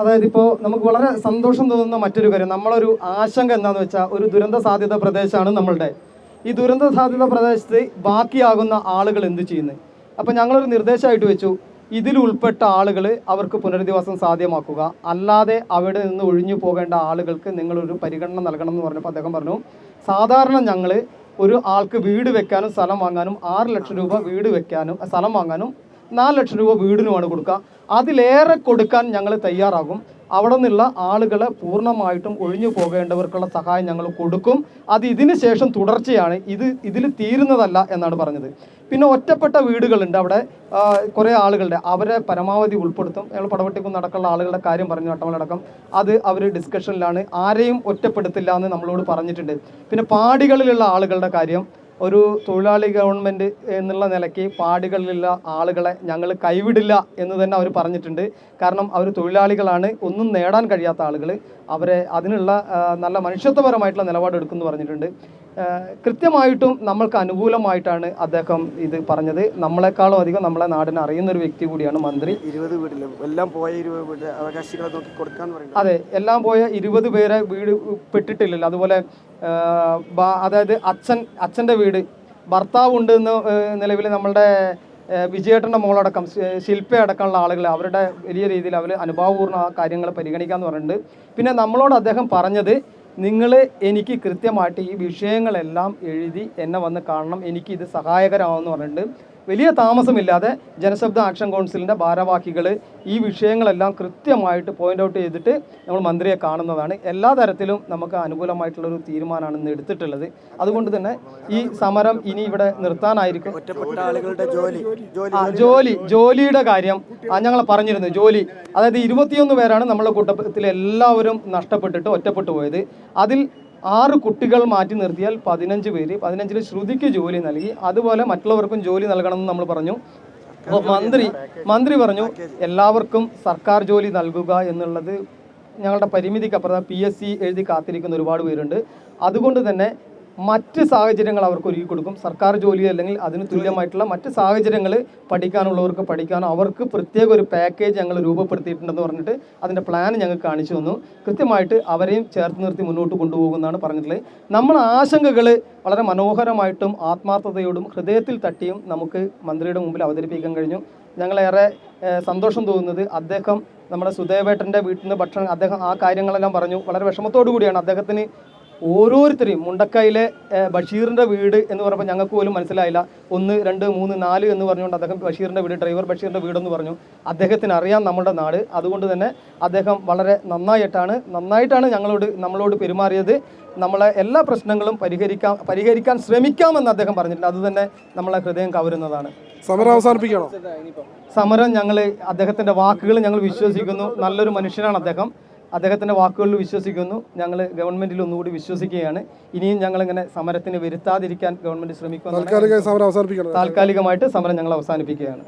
അതായത് ഇപ്പോൾ നമുക്ക് വളരെ സന്തോഷം തോന്നുന്ന മറ്റൊരു കാര്യം. നമ്മളൊരു ആശങ്ക എന്താണെന്ന് വെച്ചാൽ ഒരു ദുരന്ത സാധ്യത പ്രദേശമാണ് നമ്മളുടെ. ഈ ദുരന്ത സാധ്യത പ്രദേശത്ത് ബാക്കിയാകുന്ന ആളുകൾ എന്ത് ചെയ്യുന്നത് അപ്പം ഞങ്ങളൊരു നിർദ്ദേശമായിട്ട് വെച്ചു. ഇതിൽ ഉൾപ്പെട്ട ആളുകൾ അവർക്ക് പുനരധിവാസം സാധ്യമാക്കുക. അല്ലാതെ അവിടെ നിന്ന് ഒഴിഞ്ഞു പോകേണ്ട ആളുകൾക്ക് നിങ്ങളൊരു പരിഗണന നൽകണം എന്ന് പറഞ്ഞപ്പോൾ അദ്ദേഹം പറഞ്ഞു സാധാരണ ഞങ്ങൾ ഒരു ആൾക്ക് വീട് വെക്കാനും സ്ഥലം വാങ്ങാനും ആറ് ലക്ഷം രൂപ വീട് വെക്കാനും സ്ഥലം വാങ്ങാനും നാല് ലക്ഷം രൂപ വീടിനുമാണ് കൊടുക്കുക. അതിലേറെ കൊടുക്കാൻ ഞങ്ങൾ തയ്യാറാകും. അവിടെ നിന്നുള്ള ആളുകളെ പൂർണമായിട്ടും ഒഴിഞ്ഞു പോകേണ്ടവർക്കുള്ള സഹായം ഞങ്ങൾ കൊടുക്കും. അത് ഇതിന് ശേഷം തുടർച്ചയാണ് ഇത് ഇതിൽ തീരുന്നതല്ല എന്നാണ് പറഞ്ഞത്. പിന്നെ ഒറ്റപ്പെട്ട വീടുകളുണ്ട് അവിടെ. കുറേ ആളുകളുടെ അവരെ പരമാവധി ഉൾപ്പെടുത്തും. ഞങ്ങൾ പടവട്ടിക്കും നടക്കുള്ള ആളുകളുടെ കാര്യം പറഞ്ഞു അട്ടമലടക്കം അത് അവർ ഡിസ്കഷനിലാണ് ആരെയും ഒറ്റപ്പെടുത്തില്ല എന്ന് നമ്മളോട് പറഞ്ഞിട്ടുണ്ട്. പിന്നെ പാടികളിലുള്ള ആളുകളുടെ കാര്യം. ഒരു തൊഴിലാളി ഗവൺമെന്റ് എന്നുള്ള നിലയ്ക്ക് പാടുകളിലുള്ള ആളുകളെ ഞങ്ങൾ കൈവിടില്ല എന്ന് തന്നെ അവർ പറഞ്ഞിട്ടുണ്ട്. കാരണം അവർ തൊഴിലാളികളാണ് ഒന്നും നേടാൻ കഴിയാത്ത ആളുകൾ അവരെ അതിനുള്ള നല്ല മനുഷ്യത്വപരമായിട്ടുള്ള നിലപാടെടുക്കുമെന്ന് പറഞ്ഞിട്ടുണ്ട്. കൃത്യമായിട്ടും നമ്മൾക്ക് അനുകൂലമായിട്ടാണ് അദ്ദേഹം ഇത് പറഞ്ഞത്. നമ്മളെക്കാളും അധികം നമ്മളെ നാടിനെ അറിയുന്ന ഒരു വ്യക്തി കൂടിയാണ് മന്ത്രി. ഇരുപത് വീട്ടിൽ എല്ലാം പോയ ഇരുപത് വീട് അവകാശികളെ നോക്കി കൊടുക്കാന്ന് പറയുന്നത്. അതെ എല്ലാം പോയ ഇരുപത് പേരെ വീട് പെട്ടിട്ടില്ലല്ലോ. അതുപോലെ അതായത് അച്ഛൻ അച്ഛന്റെ വീട് ഭർത്താവ് ഉണ്ട് എന്ന് നിലവിൽ നമ്മളുടെ വിജയേട്ടന്റെ മോളടക്കം ശില്പ അടക്കമുള്ള ആളുകൾ അവരുടെ വലിയ രീതിയിൽ അവർ അനുഭാവപൂർണ കാര്യങ്ങൾ പരിഗണിക്കാമെന്ന് പറഞ്ഞിട്ടുണ്ട്. പിന്നെ നമ്മളോട് അദ്ദേഹം പറഞ്ഞത് നിങ്ങൾ എനിക്ക് കൃത്യമായിട്ട് ഈ വിഷയങ്ങളെല്ലാം എഴുതി എന്നെ വന്ന് കാണണം എനിക്ക് ഇത് സഹായകരമാവെന്ന് പറഞ്ഞിട്ടുണ്ട്. വലിയ താമസമില്ലാതെ ജനശബ്ദ ആക്ഷൻ കൗൺസിലിന്റെ ഭാരവാഹികൾ ഈ വിഷയങ്ങളെല്ലാം കൃത്യമായിട്ട് പോയിന്റ് ഔട്ട് ചെയ്തിട്ട് നമ്മൾ മന്ത്രിയെ കാണുന്നതാണ്. എല്ലാ തരത്തിലും നമുക്ക് അനുകൂലമായിട്ടുള്ളൊരു തീരുമാനമാണ് ഇന്ന് എടുത്തിട്ടുള്ളത്. അതുകൊണ്ട് തന്നെ ഈ സമരം ഇനി ഇവിടെ നിർത്താനായിരിക്കും. ആ ജോലി ജോലിയുടെ കാര്യം. ആ ഞങ്ങൾ പറഞ്ഞിരുന്നു ജോലി. അതായത് ഇരുപത്തിയൊന്ന് പേരാണ് നമ്മളെ കൂട്ടത്തിൽ എല്ലാവരും നഷ്ടപ്പെട്ടിട്ട് ഒറ്റപ്പെട്ടു പോയത്. അതിൽ ആറ് കുട്ടികൾ മാറ്റി നിർത്തിയാൽ പതിനഞ്ച് പേര്. പതിനഞ്ചിൽ ശ്രുതിക്ക് ജോലി നൽകി. അതുപോലെ മറ്റുള്ളവർക്കും ജോലി നൽകണമെന്ന് നമ്മൾ പറഞ്ഞു. അപ്പോൾ മന്ത്രി മന്ത്രി പറഞ്ഞു എല്ലാവർക്കും സർക്കാർ ജോലി നൽകുക എന്നുള്ളത് ഞങ്ങളുടെ പരിമിതിക്കപ്പുറം പി എസ് സി എഴുതി കാത്തിരിക്കുന്ന ഒരുപാട് പേരുണ്ട്. അതുകൊണ്ട് തന്നെ മറ്റ് സാഹചര്യങ്ങൾ അവർക്ക് ഒരുക്കി കൊടുക്കും. സർക്കാർ ജോലി അല്ലെങ്കിൽ അതിന് തുല്യമായിട്ടുള്ള മറ്റ് സാഹചര്യങ്ങൾ പഠിക്കാനുള്ളവർക്ക് പഠിക്കാനും അവർക്ക് പ്രത്യേക ഒരു പാക്കേജ് ഞങ്ങൾ രൂപപ്പെടുത്തിയിട്ടുണ്ടെന്ന് പറഞ്ഞിട്ട് അതിന്റെ പ്ലാൻ ഞങ്ങൾ കാണിച്ചു തന്നു. കൃത്യമായിട്ട് അവരെയും ചേർത്ത് നിർത്തി മുന്നോട്ട് കൊണ്ടുപോകുമെന്നാണ് പറഞ്ഞിട്ടുള്ളത്. നമ്മൾ ആശങ്കകൾ വളരെ മനോഹരമായിട്ടും ആത്മാർത്ഥതയോടും ഹൃദയത്തിൽ തട്ടിയും നമുക്ക് മന്ത്രിയുടെ മുമ്പിൽ അവതരിപ്പിക്കാൻ കഴിഞ്ഞു. ഞങ്ങളേറെ സന്തോഷം തോന്നുന്നത് അദ്ദേഹം നമ്മുടെ സുദേവേട്ടന്റെ വീട്ടിൽ നിന്ന് ഭക്ഷണം അദ്ദേഹം ആ കാര്യങ്ങളെല്ലാം പറഞ്ഞു. വളരെ വിഷമത്തോടു കൂടിയാണ് അദ്ദേഹത്തിന് ഓരോരുത്തരെയും മുണ്ടക്കയിലെ ബഷീറിന്റെ വീട് എന്ന് പറഞ്ഞപ്പോൾ ഞങ്ങൾക്ക് പോലും മനസ്സിലായില്ല. ഒന്ന് രണ്ട് മൂന്ന് നാല് എന്ന് പറഞ്ഞുകൊണ്ട് അദ്ദേഹം ബഷീറിന്റെ വീട് ഡ്രൈവർ ബഷീറിന്റെ വീടെന്ന് പറഞ്ഞു. അദ്ദേഹത്തിന് അറിയാം നമ്മുടെ നാട്. അതുകൊണ്ട് തന്നെ അദ്ദേഹം വളരെ നന്നായിട്ടാണ് നന്നായിട്ടാണ് ഞങ്ങളോട് നമ്മളോട് പെരുമാറിയത്. നമ്മളെ എല്ലാ പ്രശ്നങ്ങളും പരിഹരിക്കാം പരിഹരിക്കാൻ ശ്രമിക്കാമെന്ന് അദ്ദേഹം പറഞ്ഞിട്ടുണ്ട്. അതുതന്നെ നമ്മളെ ഹൃദയം കവരുന്നതാണ്. സമരം അവസാനിപ്പിക്കണം? സമരം ഞങ്ങൾ അദ്ദേഹത്തിന്റെ വാക്കുകൾ ഞങ്ങൾ വിശ്വസിക്കുന്നു. നല്ലൊരു മനുഷ്യനാണ് അദ്ദേഹം. അദ്ദേഹത്തിന്റെ വാക്കുകളിൽ വിശ്വസിക്കുന്നു. ഞങ്ങൾ ഗവൺമെന്റിൽ ഒന്നുകൂടി വിശ്വസിക്കുകയാണ്. ഇനിയും ഞങ്ങളിങ്ങനെ സമരത്തിന് വരുത്താതിരിക്കാൻ ഗവൺമെന്റ് ശ്രമിക്കുന്നു താൽക്കാലികമായിട്ട് സമരം ഞങ്ങൾ അവസാനിപ്പിക്കുകയാണ്.